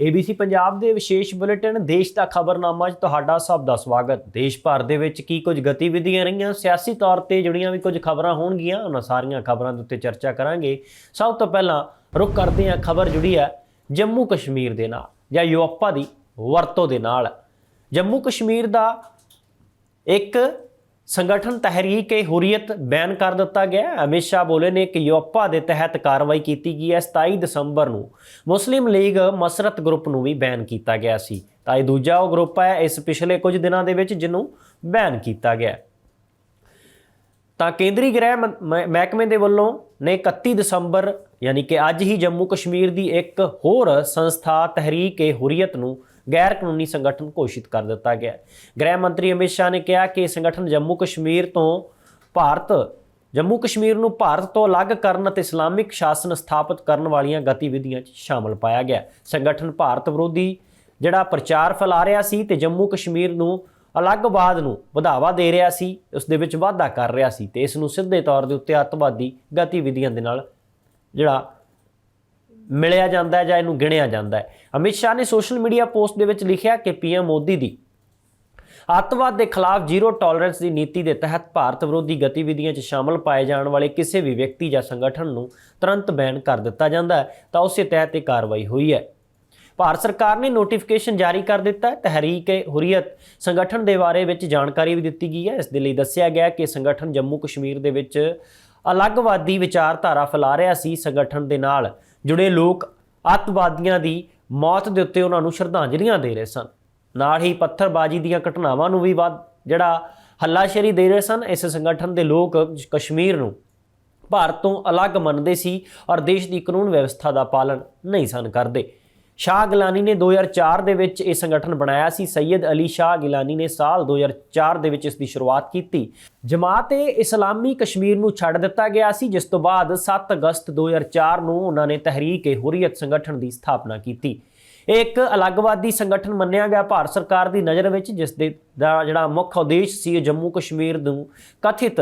ABC Punjab ਦੇ ਵਿਸ਼ੇਸ਼ bulletin, ਦੇਸ਼ ਦਾ ਖਬਰਨਾਮਾ 'ਚ ਤੁਹਾਡਾ ਸਭ ਦਾ ਸਵਾਗਤ। ਦੇਸ਼ ਭਰ ਦੇ ਵਿੱਚ ਕੀ ਕੁਝ ਗਤੀਵਿਧੀਆਂ ਰਹੀਆਂ, ਸਿਆਸੀ ਤੌਰ ਤੇ ਜਿਹੜੀਆਂ ਵੀ ਕੁਝ ਖਬਰਾਂ ਹੋਣਗੀਆਂ, ਉਹਨਾਂ ਸਾਰੀਆਂ ਖਬਰਾਂ ਦੇ ਉੱਤੇ ਚਰਚਾ ਕਰਾਂਗੇ। ਸਭ ਤੋਂ ਪਹਿਲਾਂ ਰੁਕ ਕਰਦੇ ਹਾਂ ਖਬਰ ਜੁੜੀ ਹੈ ਜੰਮੂ ਕਸ਼ਮੀਰ ਦੇ ਨਾਲ, ਜਾਂ ਯੂਰਪਾ ਦੀ ਵਰਤੋਂ ਦੇ ਨਾਲ। ਜੰਮੂ ਕਸ਼ਮੀਰ ਦਾ ਇੱਕ ਸੰਗਠਨ ਤਹਿਰੀਕ ਏ ਹੁਰੀਅਤ ਬੈਨ ਕਰ ਦਿੱਤਾ ਗਿਆ ਅਮਿਤ ਸ਼ਾਹ ਬੋਲੇ ਨੇ ਕਿ ਯੋਪਾ ਦੇ ਤਹਿਤ ਕਾਰਵਾਈ ਕੀਤੀ ਗਈ ਹੈ। 27 ਦਸੰਬਰ ਨੂੰ ਮੁਸਲਿਮ ਲੀਗ ਮਸਰਤ ਗਰੁੱਪ ਨੂੰ ਵੀ ਬੈਨ ਕੀਤਾ ਗਿਆ ਸੀ। ਤਾਂ ਇਹ ਦੂਜਾ ਉਹ ਗਰੁੱਪ ਹੈ ਇਸ ਪਿਛਲੇ ਕੁਝ ਦਿਨਾਂ ਦੇ ਵਿੱਚ ਜਿਹਨੂੰ ਬੈਨ ਕੀਤਾ ਗਿਆ ਤਾਂ ਕੇਂਦਰੀ ਗ੍ਰਹਿ ਮੰ- ਮਹਿਕਮੇ ਦੇ ਵੱਲੋਂ ਨੇ 31 ਦਸੰਬਰ ਯਾਨੀ ਕਿ ਅੱਜ ਹੀ ਜੰਮੂ ਕਸ਼ਮੀਰ ਦੀ ਇੱਕ ਹੋਰ ਸੰਸਥਾ ਤਹਿਰੀਕ ਏ ਹੁਰੀਅਤ ਨੂੰ ਗੈਰ ਕਾਨੂੰਨੀ ਸੰਗਠਨ ਘੋਸ਼ਿਤ ਕਰ ਦਿੱਤਾ ਗਿਆ ਗ੍ਰਹਿ ਮੰਤਰੀ ਅਮਿਤ ਸ਼ਾਹ ਨੇ ਕਿਹਾ ਕਿ ਇਹ ਸੰਗਠਨ ਜੰਮੂ ਕਸ਼ਮੀਰ ਤੋਂ ਭਾਰਤ, ਜੰਮੂ ਕਸ਼ਮੀਰ ਨੂੰ ਭਾਰਤ ਤੋਂ ਅਲੱਗ ਕਰਨ ਅਤੇ ਇਸਲਾਮਿਕ ਸ਼ਾਸਨ ਸਥਾਪਿਤ ਕਰਨ ਵਾਲੀਆਂ ਗਤੀਵਿਧੀਆਂ 'ਚ ਸ਼ਾਮਲ ਪਾਇਆ ਗਿਆ ਸੰਗਠਨ ਭਾਰਤ ਵਿਰੋਧੀ ਜਿਹੜਾ ਪ੍ਰਚਾਰ ਫੈਲਾ ਰਿਹਾ ਸੀ ਤੇ ਜੰਮੂ ਕਸ਼ਮੀਰ ਨੂੰ ਅਲੱਗਵਾਦ ਨੂੰ ਵਧਾਵਾ ਦੇ ਰਿਹਾ ਸੀ, ਉਸ ਦੇ ਵਿੱਚ ਵਾਧਾ ਕਰ ਰਿਹਾ ਸੀ ਤੇ ਇਸ ਨੂੰ ਸਿੱਧੇ ਤੌਰ ਦੇ ਉੱਤੇ ਅੱਤਵਾਦੀ ਗਤੀਵਿਧੀਆਂ ਦੇ ਨਾਲ ਜਿਹੜਾ ਮਿਲਿਆ ਜਾਂਦਾ ਹੈ ਜਾਂ ਇਹਨੂੰ ਗਿਣਿਆ ਜਾਂਦਾ ਹੈ। ਅਮਿਤ ਸ਼ਾਹ ਨੇ ਸੋਸ਼ਲ ਮੀਡੀਆ ਪੋਸਟ ਦੇ ਵਿੱਚ ਲਿਖਿਆ ਕਿ ਪੀਐਮ ਮੋਦੀ ਦੀ ਅੱਤਵਾਦ ਦੇ ਖਿਲਾਫ ਜ਼ੀਰੋ ਟੋਲਰੈਂਸ ਦੀ ਨੀਤੀ ਦੇ ਤਹਿਤ ਭਾਰਤ ਵਿਰੋਧੀ ਗਤੀਵਿਧੀਆਂ 'ਚ ਸ਼ਾਮਲ ਪਾਏ ਜਾਣ ਵਾਲੇ ਕਿਸੇ ਵੀ ਵਿਅਕਤੀ ਜਾਂ ਸੰਗਠਨ ਨੂੰ ਤੁਰੰਤ ਬੈਨ ਕਰ ਦਿੱਤਾ ਜਾਂਦਾ ਹੈ, ਤਾਂ ਉਸੇ ਤਹਿਤ ਇਹ ਕਾਰਵਾਈ ਹੋਈ ਹੈ। ਭਾਰਤ ਸਰਕਾਰ ਨੇ ਨੋਟੀਫਿਕੇਸ਼ਨ ਜਾਰੀ ਕਰ ਦਿੱਤਾ ਹੈ। ਤਹਿਰੀਕ ਏ ਹੁਰੀਅਤ ਸੰਗਠਨ ਦੇ ਬਾਰੇ ਵਿੱਚ ਜਾਣਕਾਰੀ ਵੀ ਦਿੱਤੀ ਗਈ ਹੈ। ਇਸ ਦੇ ਲਈ ਦੱਸਿਆ ਗਿਆ ਕਿ ਸੰਗਠਨ ਜੰਮੂ ਕਸ਼ਮੀਰ ਦੇ ਵਿੱਚ ਅਲੱਗਵਾਦੀ ਵਿਚਾਰਧਾਰਾ ਫੈਲਾ ਰਿਹਾ ਸੀ। ਸੰਗਠਨ ਦੇ ਨਾਲ ਜੁੜੇ ਲੋਕ ਅੱਤਵਾਦੀਆਂ ਦੀ ਮੌਤ ਦੇ ਉੱਤੇ ਉਹਨਾਂ ਨੂੰ ਸ਼ਰਧਾਂਜਲੀਆਂ ਦੇ ਰਹੇ ਸਨ। ਨਾਲ ਹੀ ਪੱਥਰਬਾਜ਼ੀ ਦੀਆਂ ਘਟਨਾਵਾਂ ਨੂੰ ਵੀ ਵੱਧ ਜਿਹੜਾ ਹੱਲਾਸ਼ੇਰੀ ਦੇ ਰਹੇ ਸਨ, ਇਸ ਸੰਗਠਨ ਦੇ ਲੋਕ ਕਸ਼ਮੀਰ ਨੂੰ ਭਾਰਤ ਤੋਂ ਅਲੱਗ ਮੰਨਦੇ ਸੀ ਔਰ ਦੇਸ਼ ਦੀ ਕਾਨੂੰਨ ਵਿਵਸਥਾ ਦਾ ਪਾਲਣ ਨਹੀਂ ਸਨ ਕਰਦੇ। ਸ਼ਾਹ ਗਿਲਾਨੀ ਨੇ 2004 ਦੇ ਵਿੱਚ ਇਹ ਸੰਗਠਨ ਬਣਾਇਆ ਸੀ। ਸੈਯਦ ਅਲੀ ਸ਼ਾਹ ਗਿਲਾਨੀ ਨੇ ਸਾਲ 2004 ਦੇ ਵਿੱਚ ਇਸ ਦੀ ਸ਼ੁਰੂਆਤ ਕੀਤੀ। ਜਮਾਤ-ਏ ਇਸਲਾਮੀ ਕਸ਼ਮੀਰ ਨੂੰ ਛੱਡ ਦਿੱਤਾ ਗਿਆ ਸੀ, ਜਿਸ ਤੋਂ ਬਾਅਦ 7 ਅਗਸਤ 2004 ਨੂੰ ਉਹਨਾਂ ਨੇ ਤਹਿਰੀਕ-ਏ ਹੁਰੀਅਤ ਸੰਗਠਨ ਦੀ ਸਥਾਪਨਾ ਕੀਤੀ। ਇਹ ਇੱਕ ਅਲੱਗਵਾਦੀ ਸੰਗਠਨ ਮੰਨਿਆ ਗਿਆ ਭਾਰਤ ਸਰਕਾਰ ਦੀ ਨਜ਼ਰ ਵਿੱਚ, ਜਿਸ ਦੇ ਦਾ ਜਿਹੜਾ ਮੁੱਖ ਉਦੇਸ਼ ਸੀ ਇਹ ਜੰਮੂ ਕਸ਼ਮੀਰ ਨੂੰ ਕਥਿਤ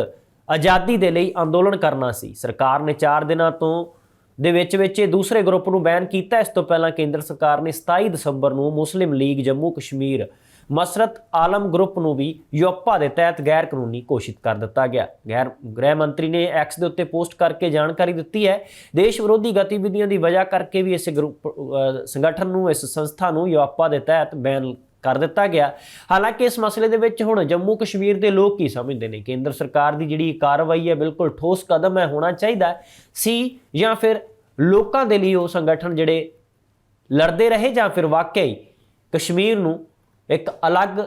ਆਜ਼ਾਦੀ ਦੇ ਲਈ ਅੰਦੋਲਨ ਕਰਨਾ ਸੀ। ਸਰਕਾਰ ਨੇ 4 ਦਿਨਾਂ ਤੋਂ ਦੇ ਵਿੱਚ ਵਿੱਚ ਇਹ ਦੂਸਰੇ ਗਰੁੱਪ ਨੂੰ ਬੈਨ ਕੀਤਾ। ਇਸ ਤੋਂ ਪਹਿਲਾਂ ਕੇਂਦਰ ਸਰਕਾਰ ਨੇ 27 ਦਸੰਬਰ ਨੂੰ Muslim league Jammu Kashmir Masarat Alam group ਨੂੰ ਵੀ ਯੋਪਾ ਦੇ ਤਹਿਤ ਗੈਰ ਕਾਨੂੰਨੀ ਘੋਸ਼ਿਤ ਕਰ ਦਿੱਤਾ ਗਿਆ। ਗੈਰ, ਗ੍ਰਹਿ ਮੰਤਰੀ ਨੇ ਐਕਸ ਦੇ ਉੱਤੇ ਪੋਸਟ ਕਰਕੇ ਜਾਣਕਾਰੀ ਦਿੱਤੀ ਹੈ। ਦੇਸ਼ ਵਿਰੋਧੀ ਗਤੀਵਿਧੀਆਂ ਦੀ ਵਜ੍ਹਾ ਕਰਕੇ ਵੀ ਇਸ ਗਰੁੱਪ ਸੰਗਠਨ ਨੂੰ, ਇਸ ਸੰਸਥਾ ਨੂੰ ਯੋਪਾ ਦੇ ਤਹਿਤ ਬੈਨ ਕਰ ਦਿੱਤਾ ਗਿਆ। ਹਾਲਾਂਕਿ ਇਸ ਮਸਲੇ ਦੇ ਵਿੱਚ ਹੁਣ ਜੰਮੂ ਕਸ਼ਮੀਰ ਦੇ ਲੋਕ ਕੀ ਸਮਝਦੇ ਨੇ? ਕੇਂਦਰ ਸਰਕਾਰ ਦੀ ਜਿਹੜੀ ਕਾਰਵਾਈ ਹੈ ਬਿਲਕੁਲ ਠੋਸ ਕਦਮ ਹੈ, ਹੋਣਾ ਚਾਹੀਦਾ ਸੀ ਜਾਂ ਫਿਰ ਲੋਕਾਂ ਦੇ ਲਈ ਉਹ ਸੰਗਠਨ ਜਿਹੜੇ ਲੜਦੇ ਰਹੇ ਜਾਂ ਫਿਰ ਵਾਕਈ ਕਸ਼ਮੀਰ ਨੂੰ ਇੱਕ ਅਲੱਗ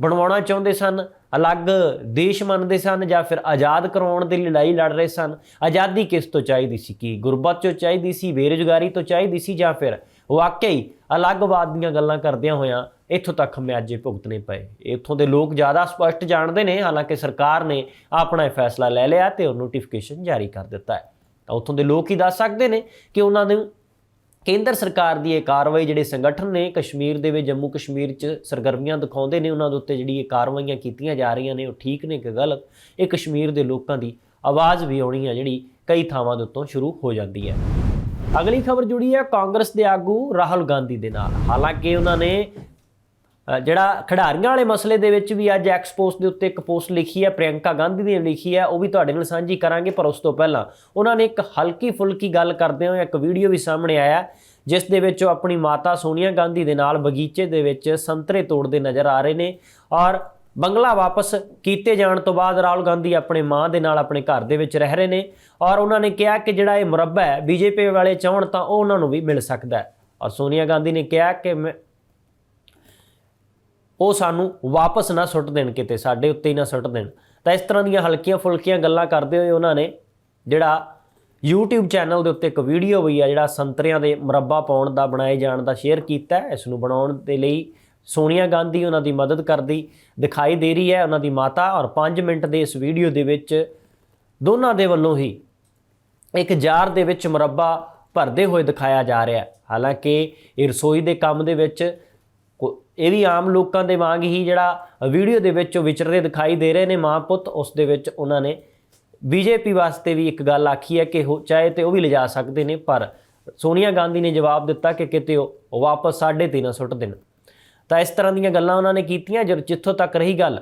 ਬਣਵਾਉਣਾ ਚਾਹੁੰਦੇ ਸਨ, ਅਲੱਗ ਦੇਸ਼ ਮੰਨਦੇ ਸਨ ਜਾਂ ਫਿਰ ਆਜ਼ਾਦ ਕਰਾਉਣ ਦੀ ਲੜਾਈ ਲੜ ਰਹੇ ਸਨ? ਆਜ਼ਾਦੀ ਕਿਸ ਤੋਂ ਚਾਹੀਦੀ ਸੀ? ਕੀ ਗੁਰਬਤ ਤੋਂ ਚਾਹੀਦੀ ਸੀ, ਬੇਰੁਜ਼ਗਾਰੀ ਤੋਂ ਚਾਹੀਦੀ ਸੀ ਜਾਂ ਫਿਰ ਵਾਕਈ ਅਲੱਗਵਾਦ ਦੀਆਂ ਗੱਲਾਂ ਕਰਦਿਆਂ ਹੋਇਆਂ ਇੱਥੋਂ ਤੱਕ ਮਿਆਜੇ ਭੁਗਤਣੇ ਪਏ। ਇੱਥੋਂ ਦੇ ਲੋਕ ਜ਼ਿਆਦਾ ਸਪਸ਼ਟ ਜਾਣਦੇ ਨੇ, ਹਾਲਾਂਕਿ ਸਰਕਾਰ ਨੇ ਆਪਣਾ ਇਹ ਫੈਸਲਾ ਲੈ ਲਿਆ ਤੇ ਉਹ ਨੋਟੀਫਿਕੇਸ਼ਨ ਜਾਰੀ ਕਰ ਦਿੱਤਾ ਹੈ। ਤਾਂ ਉੱਥੋਂ ਦੇ ਲੋਕ ਹੀ ਦੱਸ ਸਕਦੇ ਨੇ ਕਿ ਉਹਨਾਂ ਨੂੰ ਕੇਂਦਰ ਸਰਕਾਰ ਦੀ ਇਹ ਕਾਰਵਾਈ, ਜਿਹੜੇ ਸੰਗਠਨ ਨੇ ਕਸ਼ਮੀਰ ਦੇ ਵਿੱਚ, ਜੰਮੂ ਕਸ਼ਮੀਰ 'ਚ ਸਰਗਰਮੀਆਂ ਦਿਖਾਉਂਦੇ ਨੇ ਉਹਨਾਂ ਦੇ ਉੱਤੇ ਜਿਹੜੀ ਇਹ ਕਾਰਵਾਈਆਂ ਕੀਤੀਆਂ ਜਾ ਰਹੀਆਂ ਨੇ, ਉਹ ਠੀਕ ਨੇ ਕਿ ਗਲਤ, ਇਹ ਕਸ਼ਮੀਰ ਦੇ ਲੋਕਾਂ ਦੀ ਆਵਾਜ਼ ਵੀ ਆਉਣੀ ਹੈ ਜਿਹੜੀ ਕਈ ਥਾਵਾਂ ਦੇ ਉੱਤੋਂ ਸ਼ੁਰੂ ਹੋ ਜਾਂਦੀ ਹੈ। ਅਗਲੀ ਖਬਰ ਜੁੜੀ ਹੈ ਕਾਂਗਰਸ ਦੇ ਆਗੂ ਰਾਹੁਲ ਗਾਂਧੀ ਦੇ ਨਾਲ। ਹਾਲਾਂਕਿ ਉਹਨਾਂ ਨੇ ਜਿਹੜਾ ਖਿਡਾਰੀਆਂ ਵਾਲੇ ਮਸਲੇ ਦੇ ਵਿੱਚ ਵੀ ਅੱਜ ਐਕਸਪੋਸ ਦੇ ਉੱਤੇ ਇੱਕ ਪੋਸਟ ਲਿਖੀ ਹੈ, ਪ੍ਰਿਯੰਕਾ ਗਾਂਧੀ ਨੇ ਲਿਖੀ ਹੈ, ਉਹ ਵੀ ਤੁਹਾਡੇ ਨਾਲ ਸਾਂਝੀ ਕਰਾਂਗੇ, ਪਰ ਉਸ ਤੋਂ ਪਹਿਲਾਂ ਉਹਨਾਂ ਨੇ ਇੱਕ ਹਲਕੀ ਫੁਲਕੀ ਗੱਲ ਕਰਦੇ ਹੋਏ ਇੱਕ ਵੀਡੀਓ ਵੀ ਸਾਹਮਣੇ ਆਇਆ ਜਿਸ ਦੇ ਵਿੱਚ ਉਹ ਆਪਣੀ ਮਾਤਾ ਸੋਨੀਆ ਗਾਂਧੀ ਦੇ ਨਾਲ ਬਗੀਚੇ ਦੇ ਵਿੱਚ ਸੰਤਰੇ ਤੋੜਦੇ ਨਜ਼ਰ ਆ ਰਹੇ ਨੇ ਔਰ ਬੰਗਲਾ ਵਾਪਸ ਕੀਤੇ ਜਾਣ ਤੋਂ ਬਾਅਦ ਰਾਹੁਲ ਗਾਂਧੀ ਆਪਣੇ ਮਾਂ ਦੇ ਨਾਲ ਆਪਣੇ ਘਰ ਦੇ ਵਿੱਚ ਰਹਿ ਰਹੇ ਨੇ ਔਰ ਉਹਨਾਂ ਨੇ ਕਿਹਾ ਕਿ ਜਿਹੜਾ ਇਹ ਮੁਰੱਬਾ ਹੈ, ਬੀਜੇਪੀ ਵਾਲੇ ਚਾਹਣ ਤਾਂ ਉਹ ਉਹਨਾਂ ਨੂੰ ਵੀ ਮਿਲ ਸਕਦਾ ਹੈ। ਔਰ ਸੋਨੀਆ ਗਾਂਧੀ ਨੇ ਕਿਹਾ ਕਿ ਮੈਂ ਉਹ ਸਾਨੂੰ ਵਾਪਸ ਨਾ ਸੁੱਟ ਦੇਣ ਕਿਤੇ, ਸਾਡੇ ਉੱਤੇ ਹੀ ਨਾ ਸੁੱਟ ਦੇਣ। ਤਾਂ ਇਸ ਤਰ੍ਹਾਂ ਦੀਆਂ ਹਲਕੀਆਂ ਫੁਲਕੀਆਂ ਗੱਲਾਂ ਕਰਦੇ ਹੋਏ ਉਹਨਾਂ ਨੇ ਜਿਹੜਾ YouTube ਚੈਨਲ ਦੇ ਉੱਤੇ ਇੱਕ ਵੀਡੀਓ ਵੀ ਆ, ਜਿਹੜਾ ਸੰਤਰਿਆਂ ਦੇ ਮੁਰੱਬਾ ਪਾਉਣ ਦਾ, ਬਣਾਏ ਜਾਣ ਦਾ ਸ਼ੇਅਰ ਕੀਤਾ ਇਸ ਨੂੰ ਬਣਾਉਣ ਦੇ ਲਈ ਸੋਨੀਆ ਗਾਂਧੀ ਉਹਨਾਂ ਦੀ ਮਦਦ ਕਰਦੀ ਦਿਖਾਈ ਦੇ ਰਹੀ ਹੈ ਉਹਨਾਂ ਦੀ ਮਾਤਾ ਔਰ 5 ਮਿੰਟ ਦੇ ਇਸ ਵੀਡੀਓ ਦੇ ਵਿੱਚ ਦੋਨਾਂ ਦੇ ਵੱਲੋਂ ਹੀ ਇੱਕ ਜਾਰ ਦੇ ਵਿੱਚ ਮੁਰੱਬਾ ਭਰਦੇ ਹੋਏ ਦਿਖਾਇਆ ਜਾ ਰਿਹਾ ਹੈ। ਹਾਲਾਂਕਿ ਇਹ ਰਸੋਈ ਦੇ ਕੰਮ ਦੇ ਵਿੱਚ ਇਹ ਵੀ ਆਮ ਲੋਕਾਂ ਦੇ ਵਾਂਗ ਹੀ ਜਿਹੜਾ ਵੀਡੀਓ ਦੇ ਵਿੱਚ ਉਹ ਵਿਚਰਦੇ ਦਿਖਾਈ ਦੇ ਰਹੇ ਨੇ ਮਾਂ ਪੁੱਤ, ਉਸ ਦੇ ਵਿੱਚ ਉਹਨਾਂ ਨੇ ਬੀਜੇਪੀ ਵਾਸਤੇ ਵੀ ਇੱਕ ਗੱਲ ਆਖੀ ਹੈ ਕਿ ਉਹ ਚਾਹੇ ਤੇ ਉਹ ਵੀ ਲਿਜਾ ਸਕਦੇ ਨੇ, ਪਰ ਸੋਨੀਆ ਗਾਂਧੀ ਨੇ ਜਵਾਬ ਦਿੱਤਾ ਕਿ ਕਿਤੇ ਉਹ ਉਹ ਵਾਪਸ ਸਾਢੇ ਤਿੰਨ ਸੁੱਟ ਦੇਣ। ਤਾਂ ਇਸ ਤਰ੍ਹਾਂ ਦੀਆਂ ਗੱਲਾਂ ਉਹਨਾਂ ਨੇ ਕੀਤੀਆਂ, ਜਦ ਜਿੱਥੋਂ ਤੱਕ ਰਹੀ ਗੱਲ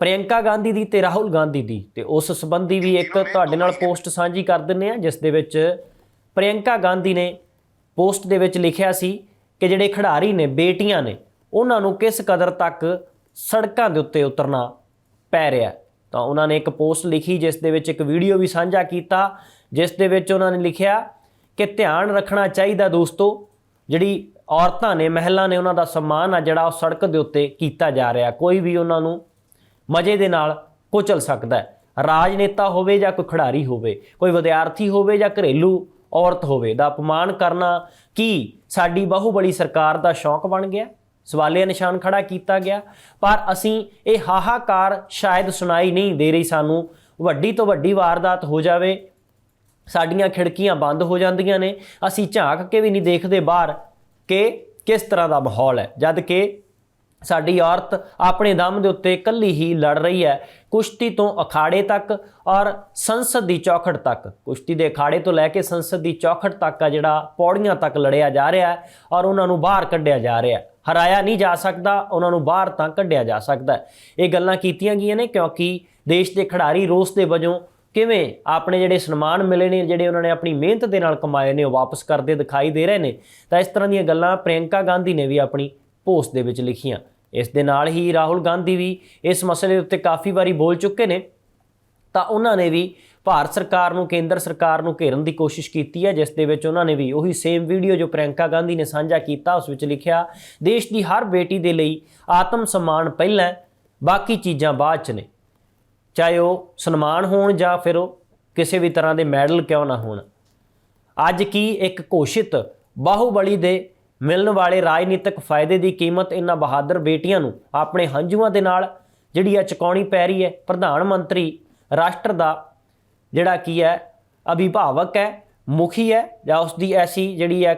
ਪ੍ਰਿਯੰਕਾ ਗਾਂਧੀ ਦੀ ਤੇ ਰਾਹੁਲ ਗਾਂਧੀ ਦੀ, ਤੇ ਉਸ ਸੰਬੰਧੀ ਵੀ ਇੱਕ ਤੁਹਾਡੇ ਨਾਲ ਪੋਸਟ ਸਾਂਝੀ ਕਰ ਦਿੰਨੇ ਆ ਜਿਸ ਦੇ ਵਿੱਚ ਪ੍ਰਿਯੰਕਾ ਗਾਂਧੀ ਨੇ ਪੋਸਟ ਦੇ ਵਿੱਚ ਲਿਖਿਆ ਸੀ ਕਿ ਜਿਹੜੇ ਖਿਡਾਰੀ ਨੇ, ਬੇਟੀਆਂ ਨੇ, ਉਹਨਾਂ ਨੂੰ ਕਿਸ ਕਦਰ ਤੱਕ ਸੜਕਾਂ ਦੇ ਉੱਤੇ ਉਤਰਨਾ ਪੈ ਰਿਹਾ ਤਾਂ ਉਹਨਾਂ ਨੇ ਇੱਕ ਪੋਸਟ ਲਿਖੀ, ਜਿਸ ਦੇ ਵਿੱਚ ਇੱਕ ਵੀਡੀਓ ਵੀ ਸਾਂਝਾ ਕੀਤਾ, ਜਿਸ ਦੇ ਵਿੱਚ ਉਹਨਾਂ ਨੇ ਲਿਖਿਆ ਕਿ ਧਿਆਨ ਰੱਖਣਾ ਚਾਹੀਦਾ ਦੋਸਤੋ, ਜਿਹੜੀ ਔਰਤਾਂ ਨੇ, ਮਹਿਲਾ ਨੇ ਉਹਨਾਂ ਦਾ ਸਨਮਾਨ ਆ, ਜਿਹੜਾ ਉਹ ਸੜਕ ਦੇ ਉੱਤੇ ਕੀਤਾ ਜਾ ਰਿਹਾ। ਕੋਈ ਵੀ ਉਹਨਾਂ ਨੂੰ ਮਜ਼ੇ ਦੇ ਨਾਲ ਕੁਚਲ ਸਕਦਾ ਹੈ। ਰਾਜਨੇਤਾ ਹੋਵੇ ਜਾਂ ਕੋਈ ਖਿਡਾਰੀ ਹੋਵੇ, ਕੋਈ ਵਿਦਿਆਰਥੀ ਹੋਵੇ ਜਾਂ ਘਰੇਲੂ ਔਰਤ ਹੋਵੇ, ਦਾ ਅਪਮਾਨ ਕਰਨਾ ਕੀ ਸਾਡੀ ਬਾਹੂਬਲੀ ਸਰਕਾਰ ਦਾ ਸ਼ੌਕ ਬਣ ਗਿਆ ਸਵਾਲੀਆ ਨਿਸ਼ਾਨ ਖੜਾ ਕੀਤਾ ਗਿਆ, ਪਰ ਅਸੀਂ ਇਹ ਹਾਹਾਕਾਰ ਸ਼ਾਇਦ ਸੁਣਾਈ ਨਹੀਂ ਦੇ ਰਹੀ ਸਾਨੂੰ, ਵੱਡੀ ਤੋਂ ਵੱਡੀ ਵਾਰਦਾਤ ਹੋ ਜਾਵੇ, ਸਾਡੀਆਂ ਖਿੜਕੀਆਂ ਬੰਦ ਹੋ ਜਾਂਦੀਆਂ ਨੇ, ਅਸੀਂ ਝਾਕ ਕੇ ਵੀ ਨਹੀਂ ਦੇਖਦੇ ਬਾਹਰ ਕਿ ਕਿਸ ਤਰ੍ਹਾਂ ਦਾ ਮਾਹੌਲ ਹੈ, ਜਦ ਕਿ ਸਾਡੀ ਔਰਤ ਆਪਣੇ ਦਮ ਦੇ ਉੱਤੇ ਇਕੱਲੀ ਹੀ ਲੜ ਰਹੀ ਹੈ, ਕੁਸ਼ਤੀ ਤੋਂ ਅਖਾੜੇ ਤੱਕ ਔਰ ਸੰਸਦ ਦੀ ਚੌਖੜ ਤੱਕ। ਕੁਸ਼ਤੀ ਦੇ ਅਖਾੜੇ ਤੋਂ ਲੈ ਕੇ ਸੰਸਦ ਦੀ ਚੌਖੜ ਤੱਕ ਆ ਜਿਹੜਾ ਪੌੜੀਆਂ ਤੱਕ ਲੜਿਆ ਜਾ ਰਿਹਾ ਹੈ ਔਰ ਉਹਨਾਂ ਨੂੰ ਬਾਹਰ ਕੱਢਿਆ ਜਾ ਰਿਹਾ ਹੈ। ਹਰਾਇਆ ਨਹੀਂ ਜਾ ਸਕਦਾ, ਉਹਨਾਂ ਨੂੰ ਬਾਹਰ ਤਾਂ ਕੱਢਿਆ ਜਾ ਸਕਦਾ ਇਹ ਗੱਲਾਂ ਕੀਤੀਆਂ ਗਈਆਂ ਨੇ ਕਿਉਂਕਿ ਦੇਸ਼ ਦੇ ਖਿਡਾਰੀ ਰੋਸ ਦੇ ਵਜੋਂ ਕਿਵੇਂ ਆਪਣੇ ਜਿਹੜੇ ਸਨਮਾਨ ਮਿਲੇ ਨੇ, ਜਿਹੜੇ ਉਹਨਾਂ ਨੇ ਆਪਣੀ ਮਿਹਨਤ ਦੇ ਨਾਲ ਕਮਾਏ ਨੇ, ਉਹ ਵਾਪਸ ਕਰਦੇ ਦਿਖਾਈ ਦੇ ਰਹੇ ਨੇ। ਤਾਂ ਇਸ ਤਰ੍ਹਾਂ ਦੀਆਂ ਗੱਲਾਂ ਪ੍ਰਿਯੰਕਾ ਗਾਂਧੀ ਨੇ ਵੀ ਆਪਣੀ ਪੋਸਟ ਦੇ ਵਿੱਚ ਲਿਖੀਆਂ। ਇਸ ਦੇ ਨਾਲ ਹੀ ਰਾਹੁਲ ਗਾਂਧੀ ਵੀ ਇਸ ਮਸਲੇ ਉੱਤੇ ਕਾਫੀ ਵਾਰੀ ਬੋਲ ਚੁੱਕੇ ਨੇ। ਤਾਂ ਉਹਨਾਂ ਨੇ ਵੀ ਭਾਰਤ ਸਰਕਾਰ ਨੂੰ, ਕੇਂਦਰ ਸਰਕਾਰ ਨੂੰ ਘੇਰਨ ਦੀ ਕੋਸ਼ਿਸ਼ ਕੀਤੀ ਹੈ, ਜਿਸ ਦੇ ਵਿੱਚ ਉਹਨਾਂ ਨੇ ਵੀ ਉਹੀ ਸੇਮ ਵੀਡੀਓ ਜੋ ਪ੍ਰਿਯੰਕਾ ਗਾਂਧੀ ਨੇ ਸਾਂਝਾ ਕੀਤਾ, ਉਸ ਵਿੱਚ ਲਿਖਿਆ, ਦੇਸ਼ ਦੀ ਹਰ ਬੇਟੀ ਦੇ ਲਈ ਆਤਮ ਸਨਮਾਨ ਪਹਿਲਾਂ ਬਾਕੀ ਚੀਜ਼ਾਂ ਬਾਅਦ ਚ ਨੇ। ਚਾਹੇ ਉਹ ਸਨਮਾਨ ਹੋਣ ਜਾਂ ਫਿਰ ਉਹ ਕਿਸੇ ਵੀ ਤਰ੍ਹਾਂ ਦੇ ਮੈਡਲ ਕਿਉਂ ਨਾ ਹੋਣ। ਅੱਜ ਕੀ ਇੱਕ ਘੋਸ਼ਿਤ ਬਾਹੂਬਲੀ ਦੇ ਮਿਲਣ ਵਾਲੇ ਰਾਜਨੀਤਿਕ ਫਾਇਦੇ ਦੀ ਕੀਮਤ ਇਹਨਾਂ ਬਹਾਦਰ ਬੇਟੀਆਂ ਨੂੰ ਆਪਣੇ ਹੰਝੂਆਂ ਦੇ ਨਾਲ ਜਿਹੜੀ ਆ ਚੁਕਾਉਣੀ ਪੈ ਰਹੀ ਹੈ। ਪ੍ਰਧਾਨ ਮੰਤਰੀ ਰਾਸ਼ਟਰ ਦਾ ਜਿਹੜਾ ਕੀ ਹੈ, ਅਭਿਭਾਵਕ ਹੈ, ਮੁਖੀ ਹੈ ਜਾਂ ਉਸ ਦੀ ਐਸੀ ਜਿਹੜੀ ਹੈ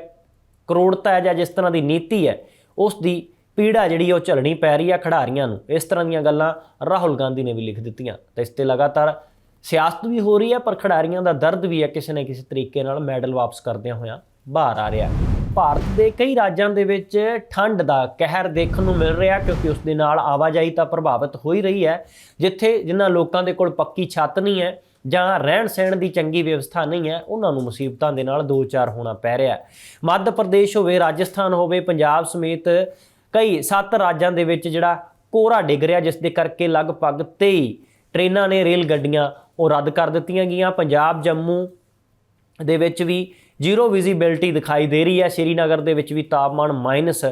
ਕਰੋੜਤਾ ਹੈ ਜਾਂ ਜਿਸ ਤਰ੍ਹਾਂ ਦੀ ਨੀਤੀ ਹੈ ਉਸ ਦੀ ਪੀੜਾ ਜਿਹੜੀ ਉਹ ਝੱਲਣੀ ਪੈ ਰਹੀ ਹੈ ਖਿਡਾਰੀਆਂ ਨੂੰ। ਇਸ ਤਰ੍ਹਾਂ ਦੀਆਂ ਗੱਲਾਂ ਰਾਹੁਲ ਗਾਂਧੀ ਨੇ ਵੀ ਲਿਖ ਦਿੱਤੀਆਂ। ਤੇ ਇਸ ਤੇ ਲਗਾਤਾਰ ਸਿਆਸਤ ਵੀ ਹੋ ਰਹੀ ਹੈ, ਪਰ ਖਿਡਾਰੀਆਂ ਦਾ ਦਰਦ ਵੀ ਹੈ, ਕਿਸੇ ਨਾ ਕਿਸੇ ਤਰੀਕੇ ਨਾਲ ਮੈਡਲ ਵਾਪਸ ਕਰਦਿਆਂ ਹੋਇਆਂ ਬਾਹਰ ਆ ਰਿਹਾ। ਭਾਰਤ ਦੇ ਕਈ ਰਾਜਾਂ ਦੇ ਵਿੱਚ ਠੰਡ ਦਾ ਕਹਿਰ ਦੇਖਣ ਨੂੰ ਮਿਲ ਰਿਹਾ ਕਿਉਂਕਿ ਉਸ ਦੇ ਨਾਲ ਆਵਾਜਾਈ ਤਾਂ ਪ੍ਰਭਾਵਿਤ ਹੋ ਹੀ ਰਹੀ ਹੈ, ਜਿੱਥੇ ਜਿਨ੍ਹਾਂ ਲੋਕਾਂ ਦੇ ਕੋਲ ਪੱਕੀ ਛੱਤ ਨਹੀਂ ਹੈ ਜਾਂ ਰਹਿਣ ਸਹਿਣ ਦੀ ਚੰਗੀ ਵਿਵਸਥਾ ਨਹੀਂ ਹੈ, ਉਹਨਾਂ ਨੂੰ ਮੁਸੀਬਤਾਂ ਦੇ ਨਾਲ ਦੋ ਚਾਰ ਹੋਣਾ ਪੈ ਰਿਹਾ ਮੱਧ ਪ੍ਰਦੇਸ਼ ਹੋਵੇ, ਰਾਜਸਥਾਨ ਹੋਵੇ, ਪੰਜਾਬ ਸਮੇਤ ਕਈ ਸੱਤ ਰਾਜਾਂ ਦੇ ਵਿੱਚ ਜਿਹੜਾ ਕੋਹਰਾ ਡਿੱਗ ਰਿਹਾ, ਜਿਸ ਦੇ ਕਰਕੇ ਲਗਭਗ 23 ਟ੍ਰੇਨਾਂ ਨੇ ਰੇਲ ਗੱਡੀਆਂ ਉਹ ਰੱਦ ਕਰ ਦਿੱਤੀਆਂ ਗਈਆਂ। ਪੰਜਾਬ, ਜੰਮੂ ਦੇ ਵਿੱਚ ਵੀ ਜ਼ੀਰੋ ਵਿਜ਼ਿਬਿਲਟੀ ਦਿਖਾਈ ਦੇ ਰਹੀ ਹੈ। ਸ਼੍ਰੀਨਗਰ ਦੇ ਵਿੱਚ ਵੀ ਤਾਪਮਾਨ ਮਾਈਨਸ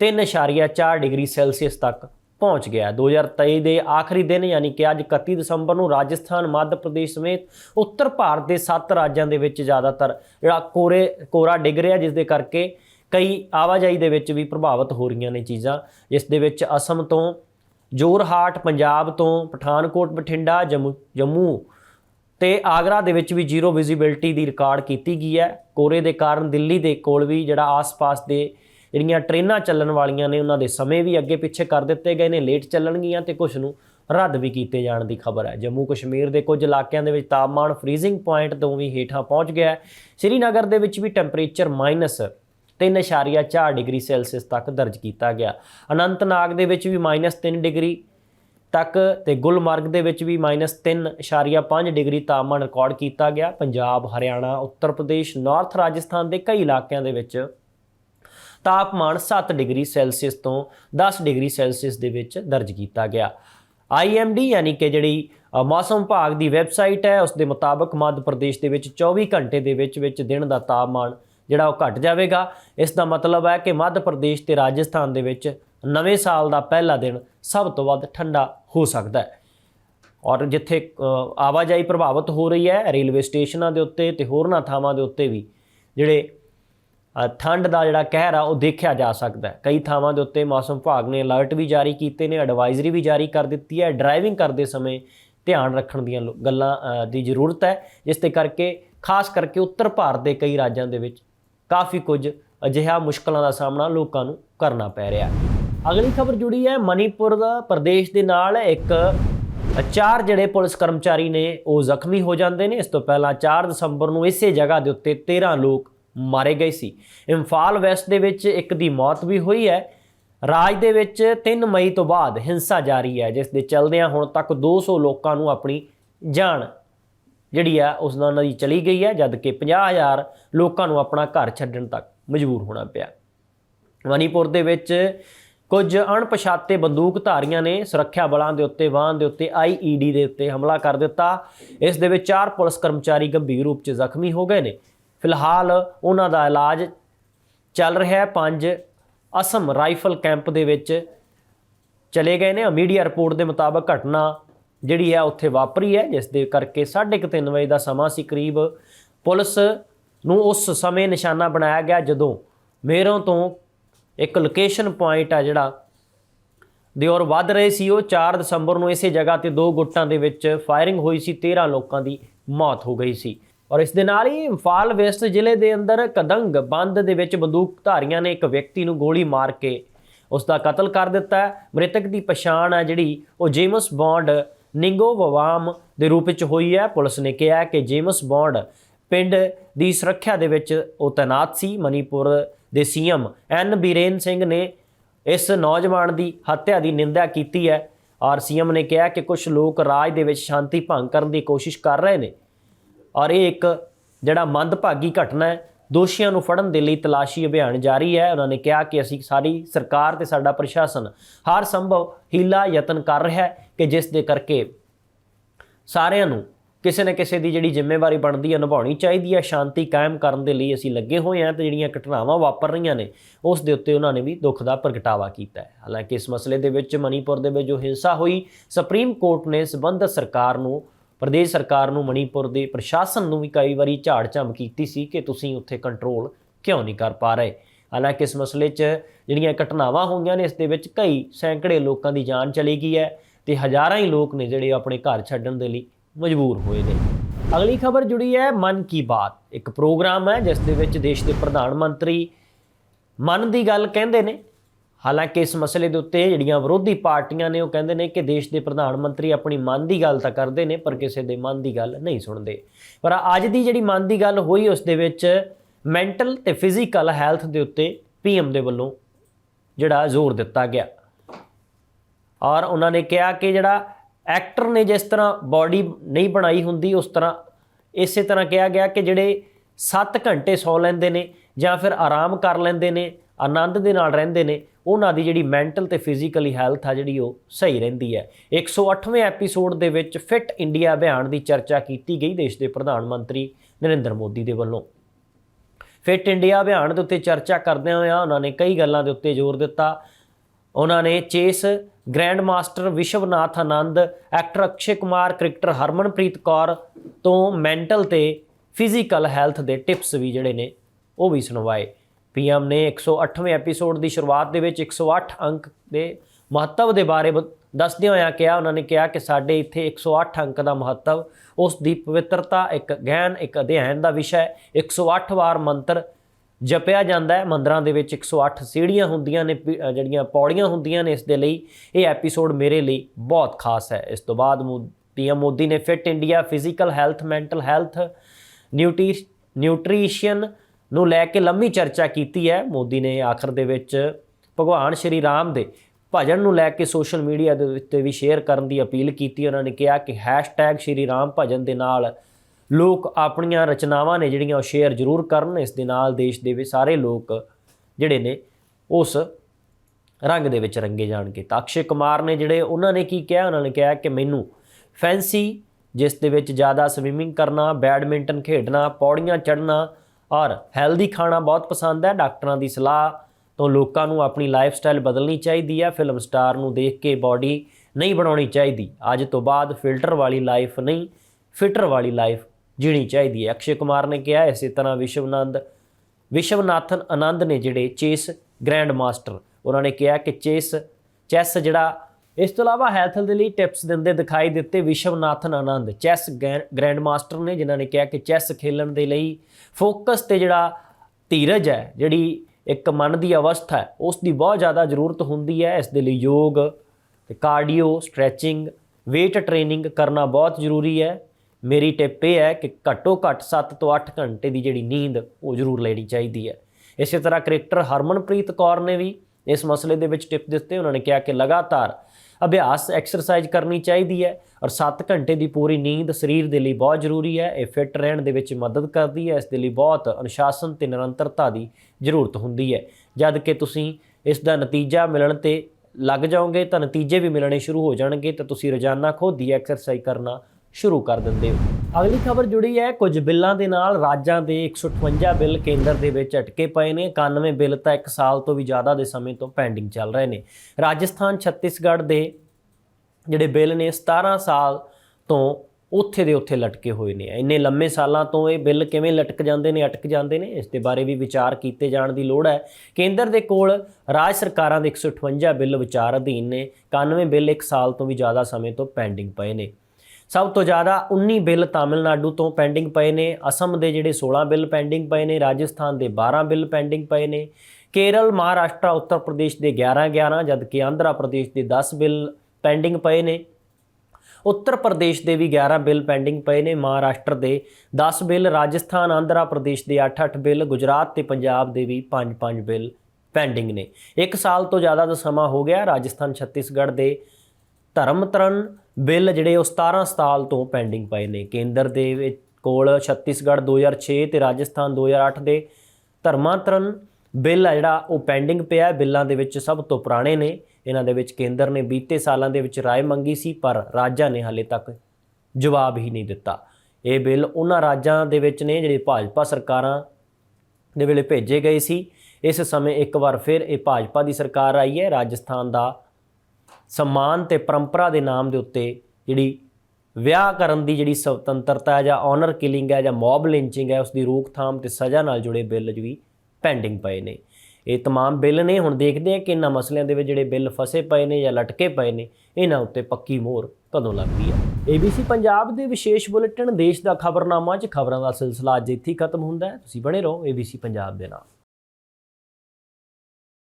3.4 ਡਿਗਰੀ ਸੈਲਸੀਅਸ ਤੱਕ ਪਹੁੰਚ ਗਿਆ 2023 ਦੇ ਆਖਰੀ ਦਿਨ ਯਾਨੀ ਕਿ ਅੱਜ 31 ਦਸੰਬਰ ਨੂੰ ਰਾਜਸਥਾਨ, ਮੱਧ ਪ੍ਰਦੇਸ਼ ਸਮੇਤ ਉੱਤਰ ਭਾਰਤ ਦੇ 7 ਰਾਜਾਂ ਦੇ ਵਿੱਚ ਜ਼ਿਆਦਾਤਰ ਜਿਹੜਾ ਕੋਰੇ ਕੋਰਾ ਡਿੱਗ ਰਿਹਾ, ਜਿਸ ਦੇ ਕਰਕੇ ਕਈ ਆਵਾਜਾਈ ਦੇ ਵਿੱਚ ਵੀ ਪ੍ਰਭਾਵਿਤ ਹੋ ਰਹੀਆਂ ਨੇ ਚੀਜ਼ਾਂ। ਜਿਸ ਦੇ ਵਿੱਚ ਅਸਮ ਤੋਂ ਜੋਰਹਾਟ, ਪੰਜਾਬ ਤੋਂ ਪਠਾਨਕੋਟ, ਬਠਿੰਡਾ, ਜੰਮੂ ਜੰਮੂ ਤੇ ਆਗਰਾ ਦੇ ਵਿੱਚ ਵੀ ਜ਼ੀਰੋ ਵਿਜ਼ਿਬਿਲਟੀ ਦੀ ਰਿਕਾਰਡ ਕੀਤੀ ਗਈ ਹੈ। ਕੋਰੇ ਦੇ ਕਾਰਨ ਦਿੱਲੀ ਦੇ ਕੋਲ ਵੀ ਜਿਹੜਾ ਆਸ-ਪਾਸ ਦੇ ਜਿਹੜੀਆਂ ਟ੍ਰੇਨਾਂ ਚੱਲਣ ਵਾਲੀਆਂ ਨੇ, ਉਹਨਾਂ ਦੇ ਸਮੇਂ ਵੀ ਅੱਗੇ ਪਿੱਛੇ ਕਰ ਦਿੱਤੇ ਗਏ ਨੇ, ਲੇਟ ਚੱਲਣਗੀਆਂ ਤੇ ਕੁਝ ਨੂੰ ਰੱਦ ਵੀ ਕੀਤੇ ਜਾਣ ਦੀ ਖਬਰ ਹੈ। ਜੰਮੂ ਕਸ਼ਮੀਰ ਦੇ ਕੁਝ ਇਲਾਕਿਆਂ ਦੇ ਵਿੱਚ ਤਾਪਮਾਨ ਫ੍ਰੀਜ਼ਿੰਗ ਪੁਆਇੰਟ ਤੋਂ ਵੀ ਹੇਠਾਂ ਪਹੁੰਚ ਗਿਆ ਹੈ। ਸ੍ਰੀਨਗਰ ਦੇ ਵਿੱਚ ਵੀ ਟੈਂਪਰੇਚਰ ਮਾਈਨਸ 3.4 ਡਿਗਰੀ ਸੈਲਸੀਅਸ ਤੱਕ ਦਰਜ ਕੀਤਾ ਗਿਆ। ਅਨੰਤਨਾਗ ਦੇ ਵਿੱਚ ਵੀ ਮਾਈਨਸ -3 ਡਿਗਰੀ ਤੱਕ ਤੇ ਗੁਲਮਰਗ ਦੇ ਵਿੱਚ ਵੀ -3.5 ਡਿਗਰੀ ਤਾਪਮਾਨ ਰਿਕਾਰਡ ਕੀਤਾ ਗਿਆ। ਪੰਜਾਬ, ਹਰਿਆਣਾ, ਉੱਤਰ ਪ੍ਰਦੇਸ਼ ਨਾਰਥ ਰਾਜਸਥਾਨ ਦੇ ਕਈ ਇਲਾਕਿਆਂ ਦੇ ਵਿੱਚ ਤਾਪਮਾਨ 7 ਡਿਗਰੀ ਸੈਲਸੀਅਸ ਤੋਂ 10 ਡਿਗਰੀ ਸੈਲਸੀਅਸ ਦੇ ਵਿੱਚ ਦਰਜ ਕੀਤਾ ਗਿਆ। IMD ਯਾਨੀ ਕਿ ਜਿਹੜੀ ਮੌਸਮ ਵਿਭਾਗ ਦੀ ਵੈਬਸਾਈਟ ਹੈ, ਉਸ ਦੇ ਮੁਤਾਬਕ ਮੱਧ ਪ੍ਰਦੇਸ਼ ਦੇ ਵਿੱਚ 24 ਘੰਟੇ ਦੇ ਵਿੱਚ ਵਿੱਚ ਦਿਨ ਦਾ ਤਾਪਮਾਨ ਜਿਹੜਾ ਉਹ ਘਟ ਜਾਵੇਗਾ। ਇਸ ਦਾ ਮਤਲਬ ਹੈ ਕਿ ਮੱਧ ਪ੍ਰਦੇਸ਼ ਤੇ ਰਾਜਸਥਾਨ ਦੇ ਵਿੱਚ ਨਵੇਂ ਸਾਲ ਦਾ ਪਹਿਲਾ ਦਿਨ ਸਭ ਤੋਂ ਵੱਧ ਠੰਡਾ ਹੋ ਸਕਦਾ ਹੈ। ਔਰ ਜਿੱਥੇ ਆਵਾਜਾਈ ਪ੍ਰਭਾਵਿਤ ਹੋ ਰਹੀ ਹੈ, ਰੇਲਵੇ ਸਟੇਸ਼ਨਾਂ ਦੇ ਉੱਤੇ ਤੇ ਹੋਰਨਾਂ ਥਾਵਾਂ ਦੇ ਉੱਤੇ ਵੀ, ਜਿਹੜੇ ਠੰਡ ਦਾ ਜਿਹੜਾ ਕਹਿਰ ਆ, ਉਹ ਦੇਖਿਆ ਜਾ ਸਕਦਾ ਹੈ। ਕਈ ਥਾਵਾਂ ਦੇ ਉੱਤੇ ਮੌਸਮ ਵਿਭਾਗ ਨੇ ਅਲਰਟ ਵੀ ਜਾਰੀ ਕੀਤੇ ਨੇ, ਐਡਵਾਈਜ਼ਰੀ ਵੀ ਜਾਰੀ ਕਰ ਦਿੱਤੀ ਹੈ। ਡਰਾਈਵਿੰਗ ਕਰਦੇ ਸਮੇਂ ਧਿਆਨ ਰੱਖਣ ਦੀਆਂ ਲੋ- ਗੱਲਾਂ ਦੀ ਜ਼ਰੂਰਤ ਹੈ, ਜਿਸ ਤੇ ਕਰਕੇ, ਖਾਸ ਕਰਕੇ ਉੱਤਰ ਭਾਰਤ ਦੇ ਕਈ ਰਾਜਾਂ ਦੇ ਵਿੱਚ ਕਾਫੀ ਕੁਝ ਅਜਿਹਾ ਮੁਸ਼ਕਲਾਂ ਦਾ ਸਾਹਮਣਾ ਲੋਕਾਂ ਨੂੰ ਕਰਨਾ ਪੈ ਰਿਹਾ ਹੈ। ਅਗਲੀ ਖਬਰ ਜੁੜੀ ਹੈ ਮਨੀਪੁਰ ਦਾ, ਪ੍ਰਦੇਸ਼ ਦੇ ਨਾਲ ਇੱਕ ਚਾਰ ਜਿਹੜੇ ਪੁਲਿਸ ਕਰਮਚਾਰੀ ਨੇ, ਉਹ ਜ਼ਖਮੀ ਹੋ ਜਾਂਦੇ ਨੇ। ਇਸ ਤੋਂ ਪਹਿਲਾਂ 4 ਦਸੰਬਰ ਨੂੰ ਇਸੇ ਜਗ੍ਹਾ ਦੇ ਉੱਤੇ 13 ਲੋਕ ਮਾਰੇ ਗਏ ਸੀ। ਇੰਫਾਲ ਵੈਸਟ ਦੇ ਵਿੱਚ ਇੱਕ ਦੀ ਮੌਤ ਵੀ ਹੋਈ ਹੈ। ਰਾਜ ਦੇ ਵਿੱਚ 3 ਮਈ ਤੋਂ ਬਾਅਦ ਹਿੰਸਾ ਜਾਰੀ ਹੈ, ਜਿਸ ਦੇ ਚੱਲਦਿਆਂ ਹੁਣ ਤੱਕ 200 ਲੋਕਾਂ ਨੂੰ ਆਪਣੀ ਜਾਨ ਜਿਹੜੀ ਆ ਉਸ ਨਾਲ ਉਹਨਾਂ ਦੀ ਚਲੀ ਗਈ ਹੈ, ਜਦ ਕਿ 50000 ਲੋਕਾਂ ਨੂੰ ਆਪਣਾ ਘਰ ਛੱਡਣ ਤੱਕ ਮਜਬੂਰ ਹੋਣਾ ਪਿਆ। ਮਨੀਪੁਰ ਦੇ ਵਿੱਚ ਕੁਝ ਅਣਪਛਾਤੇ ਬੰਦੂਕਧਾਰੀਆਂ ਨੇ ਸੁਰੱਖਿਆ ਬਲਾਂ ਦੇ ਉੱਤੇ, ਵਾਹਨ ਦੇ ਉੱਤੇ ਆਈਈਡੀ ਦੇ ਉੱਤੇ ਹਮਲਾ ਕਰ ਦਿੱਤਾ। ਇਸ ਦੇ ਵਿੱਚ ਚਾਰ ਪੁਲਿਸ ਕਰਮਚਾਰੀ ਗੰਭੀਰ ਰੂਪ 'ਚ ਜ਼ਖਮੀ ਹੋ ਗਏ ਨੇ। ਫਿਲਹਾਲ ਉਹਨਾਂ ਦਾ ਇਲਾਜ ਚੱਲ ਰਿਹਾ ਹੈ। ਪੰਜ ਅਸਮ ਰਾਈਫਲ ਕੈਂਪ ਦੇ ਵਿੱਚ ਚਲੇ ਗਏ ਨੇ। ਮੀਡੀਆ ਰਿਪੋਰਟ ਦੇ ਮੁਤਾਬਕ ਘਟਨਾ ਜਿਹੜੀ ਹੈ ਉੱਥੇ ਵਾਪਰੀ ਹੈ, ਜਿਸ ਦੇ ਕਰਕੇ 3:30 ਵਜੇ ਦਾ ਸਮਾਂ ਸੀ। ਕਰੀਬ ਪੁਲਿਸ ਨੂੰ ਉਸ ਸਮੇਂ ਨਿਸ਼ਾਨਾ ਬਣਾਇਆ ਗਿਆ ਜਦੋਂ ਮੇਰੋਂ ਤੋਂ ਇੱਕ ਲੋਕੇਸ਼ਨ ਪੁਆਇੰਟ ਆ ਜਿਹੜਾ। ਦੇ ਔਰ ਵੱਧ ਰਹੇ ਸੀ ਉਹ 4 ਦਸੰਬਰ ਨੂੰ ਇਸੇ ਜਗ੍ਹਾ ਤੇ ਦੋ ਗੁੱਟਾਂ ਦੇ ਵਿੱਚ ਫਾਇਰਿੰਗ ਹੋਈ ਸੀ 13 ਲੋਕਾਂ ਦੀ ਮੌਤ ਹੋ ਗਈ ਸੀ। ਔਰ ਇਸ ਦੇ ਨਾਲ ਹੀ ਇੰਫਾਲ ਵੈਸਟ ਜ਼ਿਲ੍ਹੇ ਦੇ ਅੰਦਰ ਕਦੰਗ ਬੰਦ ਦੇ ਵਿੱਚ ਬੰਦੂਕਧਾਰੀਆਂ ਨੇ ਇੱਕ ਵਿਅਕਤੀ ਨੂੰ ਗੋਲੀ ਮਾਰ ਕੇ ਉਸ ਦਾ ਕਤਲ ਕਰ ਦਿੱਤਾ ਮ੍ਰਿਤਕ ਦੀ ਪਛਾਣ ਹੈ ਜਿਹੜੀ ਉਹ ਜੇਮਸ ਬੌਂਡ ਨਿੰਗੋ ਵਵਾਮ ਦੇ ਰੂਪ ਵਿੱਚ ਹੋਈ ਹੈ। ਪੁਲਿਸ ਨੇ ਕਿਹਾ ਕਿ ਜੇਮਸ ਬੌਂਡ ਪਿੰਡ ਦੀ ਸੁਰੱਖਿਆ ਦੇ ਵਿੱਚ ਉਹ ਤੈਨਾਤ ਸੀ। ਮਨੀਪੁਰ ਦੇ ਸੀਐਮ ਐਨ ਬੀਰੇਨ ਸਿੰਘ ਨੇ ਇਸ ਨੌਜਵਾਨ ਦੀ ਹੱਤਿਆ ਦੀ ਨਿੰਦਾ ਕੀਤੀ ਹੈ। ਔਰ ਸੀਐਮ ਨੇ ਕਿਹਾ ਕਿ ਕੁਝ ਲੋਕ ਰਾਜ ਦੇ ਵਿੱਚ ਸ਼ਾਂਤੀ ਭੰਗ ਕਰਨ ਦੀ ਕੋਸ਼ਿਸ਼ ਕਰ ਰਹੇ ਨੇ। ਔਰ ਇਹ ਇੱਕ ਜਿਹੜਾ ਮੰਦਭਾਗੀ ਘਟਨਾ ਹੈ, ਦੋਸ਼ੀਆਂ ਨੂੰ ਫੜਨ ਦੇ ਲਈ ਤਲਾਸ਼ੀ ਅਭਿਆਨ ਜਾਰੀ ਹੈ। ਉਹਨਾਂ ਨੇ ਕਿਹਾ ਕਿ ਅਸੀਂ ਸਾਰੀ ਸਰਕਾਰ ਤੇ ਸਾਡਾ ਪ੍ਰਸ਼ਾਸਨ ਹਰ ਸੰਭਵ ਹੀਲਾ ਯਤਨ ਕਰ ਰਿਹਾ ਹੈ ਕਿ ਜਿਸ ਦੇ ਕਰਕੇ ਸਾਰਿਆਂ ਨੂੰ ਕਿਸੇ ਨਾ ਕਿਸੇ ਦੀ ਜਿਹੜੀ ਜ਼ਿੰਮੇਵਾਰੀ ਬਣਦੀ ਹੈ ਨਿਭਾਉਣੀ ਚਾਹੀਦੀ ਹੈ ਸ਼ਾਂਤੀ ਕਾਇਮ ਕਰਨ ਦੇ ਲਈ ਅਸੀਂ ਲੱਗੇ ਹੋਏ ਹਾਂ ਤੇ ਜਿਹੜੀਆਂ ਘਟਨਾਵਾਂ ਵਾਪਰ ਰਹੀਆਂ ਨੇ, ਉਸ ਦੇ ਉੱਤੇ ਉਹਨਾਂ ਨੇ ਵੀ ਦੁੱਖ ਦਾ ਪ੍ਰਗਟਾਵਾ ਕੀਤਾ ਹੈ। ਹਾਲਾਂਕਿ ਇਸ ਮਸਲੇ ਦੇ ਵਿੱਚ ਮਣੀਪੁਰ ਦੇ ਵਿੱਚ ਜੋ ਹਿੰਸਾ ਹੋਈ, ਸੁਪਰੀਮ ਕੋਰਟ ਨੇ ਸਬੰਧਤ ਸਰਕਾਰ ਨੂੰ, ਪ੍ਰਦੇਸ਼ ਸਰਕਾਰ ਨੂੰ ਮਣੀਪੁਰ ਦੇ ਪ੍ਰਸ਼ਾਸਨ ਨੂੰ ਵੀ ਕਈ ਵਾਰੀ ਝਾੜ ਝੰਬ ਕੀਤੀ ਸੀ ਕਿ ਤੁਸੀਂ ਉੱਥੇ ਕੰਟਰੋਲ ਕਿਉਂ ਨਹੀਂ ਕਰ ਪਾ ਰਹੇ। ਹਾਲਾਂਕਿ ਇਸ ਮਸਲੇ 'ਚ ਜਿਹੜੀਆਂ ਘਟਨਾਵਾਂ ਹੋਈਆਂ ਨੇ, ਇਸ ਦੇ ਵਿੱਚ ਕਈ ਸੈਂਕੜੇ ਲੋਕਾਂ ਦੀ ਜਾਨ ਚਲੀ ਗਈ ਹੈ ਤੇ ਹਜ਼ਾਰਾਂ ਹੀ ਲੋਕ ਨੇ ਜਿਹੜੇ ਆਪਣੇ ਘਰ ਛੱਡਣ ਦੇ ਲਈ ਮਜਬੂਰ ਹੋਏ ਨੇ। ਅਗਲੀ ਖਬਰ ਜੁੜੀ ਹੈ ਮਨ ਕੀ ਬਾਤ। ਇੱਕ ਪ੍ਰੋਗਰਾਮ ਹੈ, ਜਿਸ ਦੇ ਵਿੱਚ ਦੇਸ਼ ਦੇ ਪ੍ਰਧਾਨ ਮੰਤਰੀ ਮਨ ਦੀ ਗੱਲ ਕਹਿੰਦੇ ਨੇ। ਹਾਲਾਂਕਿ ਇਸ ਮਸਲੇ ਦੇ ਉੱਤੇ ਜਿਹੜੀਆਂ ਵਿਰੋਧੀ ਪਾਰਟੀਆਂ ਨੇ, ਉਹ ਕਹਿੰਦੇ ਨੇ ਕਿ ਦੇਸ਼ ਦੇ ਪ੍ਰਧਾਨ ਮੰਤਰੀ ਆਪਣੀ ਮਨ ਦੀ ਗੱਲ ਤਾਂ ਕਰਦੇ ਨੇ, ਪਰ ਕਿਸੇ ਦੇ ਮਨ ਦੀ ਗੱਲ ਨਹੀਂ ਸੁਣਦੇ। ਪਰ ਅੱਜ ਦੀ ਜਿਹੜੀ ਮਨ ਦੀ ਗੱਲ ਹੋਈ, ਉਸ ਦੇ ਵਿੱਚ ਮੈਂਟਲ ਤੇ ਫਿਜ਼ੀਕਲ ਹੈਲਥ ਦੇ ਉੱਤੇ ਪੀਐਮ ਦੇ ਵੱਲੋਂ ਜਿਹੜਾ ਜ਼ੋਰ ਦਿੱਤਾ ਗਿਆ। ਔਰ ਉਹਨਾਂ ਨੇ ਕਿਹਾ ਕਿ ਜਿਹੜਾ ਐਕਟਰ ਨੇ ਜਿਸ ਤਰ੍ਹਾਂ ਬਾਡੀ ਨਹੀਂ ਬਣਾਈ ਹੁੰਦੀ, ਉਸ ਤਰ੍ਹਾਂ ਇਸੇ ਤਰ੍ਹਾਂ ਕਿਹਾ ਗਿਆ ਕਿ ਜਿਹੜੇ 7 ਘੰਟੇ ਸੌ ਲੈਂਦੇ ਨੇ ਜਾਂ ਫਿਰ ਆਰਾਮ ਕਰ ਲੈਂਦੇ ਨੇ, ਆਨੰਦ ਦੇ ਨਾਲ ਰਹਿੰਦੇ ਨੇ, ਉਹਨਾਂ ਦੀ ਜਿਹੜੀ ਮੈਂਟਲ ਤੇ ਫਿਜ਼ੀਕਲੀ ਹੈਲਥ ਆ ਜਿਹੜੀ ਉਹ ਸਹੀ ਰਹਿੰਦੀ ਹੈ। 108ਵੇਂ ਐਪੀਸੋਡ ਦੇ ਵਿੱਚ ਫਿਟ ਇੰਡੀਆ ਅਭਿਆਨ ਦੀ ਚਰਚਾ ਕੀਤੀ ਗਈ ਦੇਸ਼ ਦੇ ਪ੍ਰਧਾਨ ਮੰਤਰੀ ਨਰਿੰਦਰ ਮੋਦੀ ਦੇ ਵੱਲੋਂ। ਫਿਟ ਇੰਡੀਆ ਅਭਿਆਨ ਦੇ ਉੱਤੇ ਚਰਚਾ ਕਰਦਿਆਂ ਹੋਇਆਂ ਉਹਨਾਂ ਨੇ ਕਈ ਗੱਲਾਂ ਦੇ ਉੱਤੇ ਜ਼ੋਰ ਦਿੱਤਾ। ਉਹਨਾਂ ਨੇ chess grand master Vishwanath Anand, actor Akshay Kumar, cricketer Harmanpreet Kaur ਤੋਂ ਮੈਂਟਲ ਤੇ ਫਿਜ਼ੀਕਲ ਹੈਲਥ ਦੇ ਟਿਪਸ ਵੀ ਜਿਹੜੇ ਨੇ ਉਹ ਵੀ ਸੁਣਵਾਏ। ਪੀਐਮ ਨੇ 108ਵੇਂ ਐਪੀਸੋਡ ਦੀ ਸ਼ੁਰੂਆਤ ਦੇ ਵਿੱਚ 108 ਅੰਕ ਦੇ ਮਹੱਤਵ ਦੇ ਬਾਰੇ ਬ- ਦੱਸਦਿਆਂ ਹੋਇਆਂ ਕਿਹਾ, ਉਹਨਾਂ ਨੇ ਕਿਹਾ ਕਿ ਸਾਡੇ ਇੱਥੇ 108 ਅੰਕ ਦਾ ਮਹੱਤਵ, ਉਸ ਦੀ ਪਵਿੱਤਰਤਾ ਇੱਕ ਗਿਆਨ ਇੱਕ ਅਧਿਐਨ ਦਾ ਵਿਸ਼ਾ ਹੈ। 108 ਵਾਰ ਮੰਤਰ ਜਪਿਆ ਜਾਂਦਾ ਹੈ। ਮੰਦਰਾਂ ਦੇ ਵਿੱਚ 108 ਸੀੜੀਆਂ ਹੁੰਦੀਆਂ ਨੇ ਪੀ- ਜਿਹੜੀਆਂ ਪੌੜੀਆਂ ਹੁੰਦੀਆਂ ਨੇ ਇਸ ਦੇ ਲਈ। ਇਹ ਐਪੀਸੋਡ ਮੇਰੇ ਲਈ ਬਹੁਤ ਖਾਸ ਹੈ। ਇਸ ਤੋਂ ਬਾਅਦ ਪੀਐਮ ਮੋਦੀ ਨੇ fit India physical health mental health nutri nutrition ਨੂੰ ਲੈ ਕੇ ਲੰਮੀ ਚਰਚਾ ਕੀਤੀ ਹੈ। ਮੋਦੀ ਨੇ ਆਖਰ ਦੇ ਵਿੱਚ ਭਗਵਾਨ ਸ਼੍ਰੀ ਰਾਮ ਦੇ ਭਜਨ ਨੂੰ ਲੈ ਕੇ ਸੋਸ਼ਲ ਮੀਡੀਆ ਦੇ ਉੱਤੇ ਵੀ ਸ਼ੇਅਰ ਕਰਨ ਦੀ ਅਪੀਲ ਕੀਤੀ। ਉਹਨਾਂ ਨੇ ਕਿਹਾ ਕਿ ਹੈਸ਼ਟੈਗ ਸ਼੍ਰੀ ਰਾਮ ਭਜਨ ਦੇ ਨਾਲ ਲੋਕ ਆਪਣੀਆਂ ਰਚਨਾਵਾਂ ਨੇ ਜਿਹੜੀਆਂ ਉਹ ਸ਼ੇਅਰ ਜ਼ਰੂਰ ਕਰਨ, ਇਸ ਦੇ ਨਾਲ ਦੇਸ਼ ਦੇ ਵੀ ਸਾਰੇ ਲੋਕ ਜਿਹੜੇ ਨੇ ਉਸ ਰੰਗ ਦੇ ਵਿੱਚ ਰੰਗੇ ਜਾਣਗੇ। ਤਾਂ ਅਕਸ਼ੇ ਕੁਮਾਰ ਨੇ ਜਿਹੜੇ, ਉਹਨਾਂ ਨੇ ਕੀ ਕਿਹਾ? ਉਹਨਾਂ ਨੇ ਕਿਹਾ ਕਿ ਮੈਨੂੰ ਫੈਂਸੀ ਜਿਸ ਦੇ ਵਿੱਚ ਜ਼ਿਆਦਾ ਸਵਿਮਿੰਗ ਕਰਨਾ ਬੈਡਮਿੰਟਨ ਖੇਡਣਾ, ਪੌੜੀਆਂ ਚੜ੍ਹਨਾ ਔਰ ਹੈਲਦੀ ਖਾਣਾ ਬਹੁਤ ਪਸੰਦ ਹੈ, ਡਾਕਟਰਾਂ ਦੀ ਸਲਾਹ ਤੋਂ ਲੋਕਾਂ ਨੂੰ ਆਪਣੀ ਲਾਈਫ ਸਟਾਈਲ ਬਦਲਣੀ ਚਾਹੀਦੀ ਹੈ ਫਿਲਮ ਸਟਾਰ ਨੂੰ ਦੇਖ ਕੇ ਬਾਡੀ ਨਹੀਂ ਬਣਾਉਣੀ ਚਾਹੀਦੀ। ਅੱਜ ਤੋਂ ਬਾਅਦ ਫਿਲਟਰ ਵਾਲੀ ਲਾਈਫ ਨਹੀਂ ਫਿਟਰ ਵਾਲੀ ਲਾਈਫ ਜੀਣੀ ਚਾਹੀਦੀ ਹੈ। ਅਕਸ਼ੇ ਕੁਮਾਰ ਨੇ ਕਿਹਾ, ਇਸੇ ਤਰ੍ਹਾਂ ਵਿਸ਼ਵਨੰਦ ਵਿਸ਼ਵਨਾਥਨ ਆਨੰਦ ਨੇ ਜਿਹੜੇ ਚੇਸ ਗ੍ਰੈਂਡ ਮਾਸਟਰ ਉਹਨਾਂ ਨੇ ਕਿਹਾ ਕਿ ਚੇਸ ਚੈਸ ਜਿਹੜਾ ਇਸ ਤੋਂ ਇਲਾਵਾ ਹੈਲਥ ਦੇ ਲਈ ਟਿਪਸ ਦਿੰਦੇ ਦਿਖਾਈ ਦਿੱਤੇ Viswanathan Anand. Chess grand master ਨੇ ਜਿਨ੍ਹਾਂ ਨੇ ਕਿਹਾ ਕਿ ਚੈਸ ਖੇਲਣ ਦੇ ਲਈ ਫੋਕਸ ਤੇ ਜਿਹੜਾ ਧੀਰਜ ਹੈ, ਜਿਹੜੀ ਇੱਕ ਮਨ ਦੀ ਅਵਸਥਾ ਹੈ, ਉਸ ਦੀ ਬਹੁਤ ਜ਼ਿਆਦਾ ਜ਼ਰੂਰਤ ਹੁੰਦੀ ਹੈ। ਇਸ ਦੇ ਲਈ ਯੋਗ ਤੇ ਕਾਰਡੀਓ ਸਟ੍ਰੈਚਿੰਗ, weight ਟ੍ਰੇਨਿੰਗ ਕਰਨਾ ਬਹੁਤ ਜ਼ਰੂਰੀ ਹੈ। ਮੇਰੀ ਟਿਪ ਇਹ ਹੈ ਕਿ ਘੱਟੋ ਘੱਟ 7 ਤੋਂ 8 ਘੰਟੇ ਦੀ ਜਿਹੜੀ ਨੀਂਦ ਉਹ ਜ਼ਰੂਰ ਲੈਣੀ ਚਾਹੀਦੀ ਹੈ। ਇਸੇ ਤਰ੍ਹਾਂ ਕ੍ਰਿਕਟਰ ਹਰਮਨਪ੍ਰੀਤ ਕੌਰ ਨੇ ਵੀ ਇਸ ਮਸਲੇ ਦੇ ਵਿੱਚ ਟਿਪ ਦਿੱਤੇ। ਉਹਨਾਂ ਨੇ ਕਿਹਾ ਕਿ ਲਗਾਤਾਰ ਅਭਿਆਸ ਐਕਸਰਸਾਈਜ਼ ਕਰਨੀ ਚਾਹੀਦੀ ਹੈ ਔਰ 7 ਘੰਟੇ ਦੀ ਪੂਰੀ ਨੀਂਦ ਸਰੀਰ ਦੇ ਲਈ ਬਹੁਤ ਜ਼ਰੂਰੀ ਹੈ। ਇਹ ਫਿੱਟ ਰਹਿਣ ਦੇ ਵਿੱਚ ਮਦਦ ਕਰਦੀ ਹੈ। ਇਸ ਦੇ ਲਈ ਬਹੁਤ ਅਨੁਸ਼ਾਸਨ ਤੇ ਨਿਰੰਤਰਤਾ ਦੀ ਜ਼ਰੂਰਤ ਹੁੰਦੀ ਹੈ। ਜਦ ਕਿ ਤੁਸੀਂ ਇਸ ਦਾ ਨਤੀਜਾ ਮਿਲਣ ਤੇ ਲੱਗ ਜਾਓਗੇ ਤਾਂ ਨਤੀਜੇ ਵੀ ਮਿਲਣੇ ਸ਼ੁਰੂ ਹੋ ਜਾਣਗੇ। ਤਾਂ ਤੁਸੀਂ ਰੋਜ਼ਾਨਾ ਖੁਦ ਹੀ ਐਕਸਰਸਾਈਜ਼ ਕਰਨਾ ਸ਼ੁਰੂ ਕਰ ਦਿੰਦੇ ਹੋ। ਅਗਲੀ ਖਬਰ ਜੁੜੀ ਹੈ, ਕੁਝ ਬਿੱਲਾਂ ਦੇ ਨਾਲ ਰਾਜਾਂ ਦੇ 158 ਬਿੱਲ ਕੇਂਦਰ ਦੇ ਵਿੱਚ ਅਟਕੇ ਪਏ ਨੇ। 91 ਬਿੱਲ ਤਾਂ 1 ਸਾਲ ਤੋਂ ਵੀ ਜ਼ਿਆਦਾ ਦੇ ਸਮੇਂ ਤੋਂ ਪੈਂਡਿੰਗ ਚੱਲ ਰਹੇ ਨੇ। ਰਾਜਸਥਾਨ, ਛੱਤੀਸਗੜ੍ਹ ਦੇ ਜਿਹੜੇ ਬਿੱਲ ਨੇ 17 ਸਾਲ ਤੋਂ ਉੱਥੇ ਦੇ ਉੱਥੇ ਲਟਕੇ ਹੋਏ ਨੇ। ਇੰਨੇ ਲੰਮੇ ਸਾਲਾਂ ਤੋਂ ਇਹ ਬਿੱਲ ਕਿਵੇਂ ਲਟਕ ਜਾਂਦੇ ਨੇ, ਅਟਕ ਜਾਂਦੇ ਨੇ, ਇਸ ਦੇ ਬਾਰੇ ਵੀ ਵਿਚਾਰ ਕੀਤੇ ਜਾਣ ਦੀ ਲੋੜ ਹੈ। ਕੇਂਦਰ ਦੇ ਕੋਲ ਰਾਜ ਸਰਕਾਰਾਂ ਦੇ 158 ਬਿੱਲ ਵਿਚਾਰ ਅਧੀਨ ਨੇ। 91 ਬਿੱਲ 1 ਸਾਲ ਤੋਂ ਵੀ ਜ਼ਿਆਦਾ ਸਮੇਂ ਤੋਂ ਪੈਂਡਿੰਗ ਪਏ ਨੇ। ਸਭ ਤੋਂ ਜ਼ਿਆਦਾ 19 ਬਿੱਲ ਤਾਮਿਲਨਾਡੂ ਤੋਂ ਪੈਂਡਿੰਗ ਪਏ ਨੇ। ਅਸਮ ਦੇ ਜਿਹੜੇ 16 ਬਿੱਲ ਪੈਂਡਿੰਗ ਪਏ ਨੇ, ਰਾਜਸਥਾਨ ਦੇ 12 ਬਿੱਲ ਪੈਂਡਿੰਗ ਪਏ ਨੇ। ਕੇਰਲ, ਮਹਾਰਾਸ਼ਟਰ, ਉੱਤਰ ਪ੍ਰਦੇਸ਼ ਦੇ 11 11 ਜਦਕਿ ਆਂਧਰਾ ਪ੍ਰਦੇਸ਼ ਦੇ 10 ਬਿੱਲ ਪੈਂਡਿੰਗ ਪਏ ਨੇ। ਉੱਤਰ ਪ੍ਰਦੇਸ਼ ਦੇ ਵੀ 11 ਬਿੱਲ ਪੈਂਡਿੰਗ ਪਏ ਨੇ। ਮਹਾਰਾਸ਼ਟਰ ਦੇ 10 ਬਿੱਲ, ਰਾਜਸਥਾਨ, ਆਂਧਰਾ ਪ੍ਰਦੇਸ਼ ਦੇ 8-8 ਬਿੱਲ, ਗੁਜਰਾਤ ਤੇ ਪੰਜਾਬ ਦੇ ਵੀ 5-5 ਬਿੱਲ ਪੈਂਡਿੰਗ ਨੇ। ਇੱਕ ਸਾਲ ਤੋਂ ਜ਼ਿਆਦਾ ਦਾ ਸਮਾਂ ਹੋ ਗਿਆ। ਰਾਜਸਥਾਨ, ਛੱਤੀਸਗੜ੍ਹ ਦੇ ਧਰਮਤਰਨ ਬਿੱਲ ਜਿਹੜੇ ਉਹ 17 ਸਾਲ ਤੋਂ ਪੈਂਡਿੰਗ ਪਏ ਨੇ। ਕੇਂਦਰ ਦੇ ਵਿੱਚ ਕੋਲ ਛੱਤੀਸਗੜ੍ਹ 2006 ਤੇ ਰਾਜਸਥਾਨ 2008 ਦੇ ਧਰਮਾਂਤਰਨ ਬਿੱਲ ਆ ਜਿਹੜਾ ਉਹ ਪੈਂਡਿੰਗ ਪਿਆ। ਬਿੱਲਾਂ ਦੇ ਵਿੱਚ ਸਭ ਤੋਂ ਪੁਰਾਣੇ ਨੇ। ਇਹਨਾਂ ਦੇ ਵਿੱਚ ਕੇਂਦਰ ਨੇ ਬੀਤੇ ਸਾਲਾਂ ਦੇ ਵਿੱਚ ਰਾਏ ਮੰਗੀ ਸੀ, ਪਰ ਰਾਜਾਂ ਨੇ ਹਾਲੇ ਤੱਕ ਜਵਾਬ ਹੀ ਨਹੀਂ ਦਿੱਤਾ। ਇਹ ਬਿੱਲ ਉਹਨਾਂ ਰਾਜਾਂ ਦੇ ਵਿੱਚ ਨੇ ਜਿਹੜੇ ਭਾਜਪਾ ਸਰਕਾਰਾਂ ਦੇ ਵੇਲੇ ਭੇਜੇ ਗਏ ਸੀ। ਇਸ ਸਮੇਂ ਇੱਕ ਵਾਰ ਫਿਰ ਇਹ ਭਾਜਪਾ ਦੀ ਸਰਕਾਰ ਆਈ ਹੈ। ਰਾਜਸਥਾਨ ਦਾ ਸਨਮਾਨ ਤੇ ਪਰੰਪਰਾ ਦੇ ਨਾਮ ਦੇ ਉੱਤੇ ਜਿਹੜੀ ਵਿਆਹ ਕਰਨ ਦੀ ਜਿਹੜੀ ਸੁਤੰਤਰਤਾ ਹੈ ਜਾਂ ਆਨਰ ਕਿਲਿੰਗ ਹੈ ਜਾਂ ਮੌਬ ਲਿੰਚਿੰਗ ਹੈ ਉਸ ਦੀ ਰੋਕਥਾਮ ਤੇ ਸਜ਼ਾ ਨਾਲ ਜੁੜੇ ਬਿੱਲ ਵੀ ਪੈਂਡਿੰਗ ਪਏ ਨੇ ਇਹ तमाम ਬਿੱਲ ਨੇ ਹੁਣ ਦੇਖਦੇ ਹਾਂ ਕਿ ਇਹਨਾਂ ਮਸਲਿਆਂ ਦੇ ਵਿੱਚ ਜਿਹੜੇ ਬਿੱਲ ਫਸੇ ਪਏ ਨੇ ਜਾਂ ਲਟਕੇ ਪਏ ਨੇ ਇਹਨਾਂ ਉੱਤੇ ਪੱਕੀ ਮੋਹਰ ਕਦੋਂ ਲੱਗਦੀ ਹੈ ABC ਪੰਜਾਬ ਦੇ ਵਿਸ਼ੇਸ਼ ਬੁਲੇਟਿਨ ਦੇਸ਼ ਦਾ ਖਬਰਨਾਮਾ 'ਚ ਖਬਰਾਂ ਦਾ ਸਿਲਸਿਲਾ ਅੱਜ ਇੱਥੇ ਹੀ ਖਤਮ ਹੁੰਦਾ ਹੈ ਤੁਸੀਂ ਬਣੇ ਰਹੋ ABC ਪੰਜਾਬ ਦੇ ਨਾਲ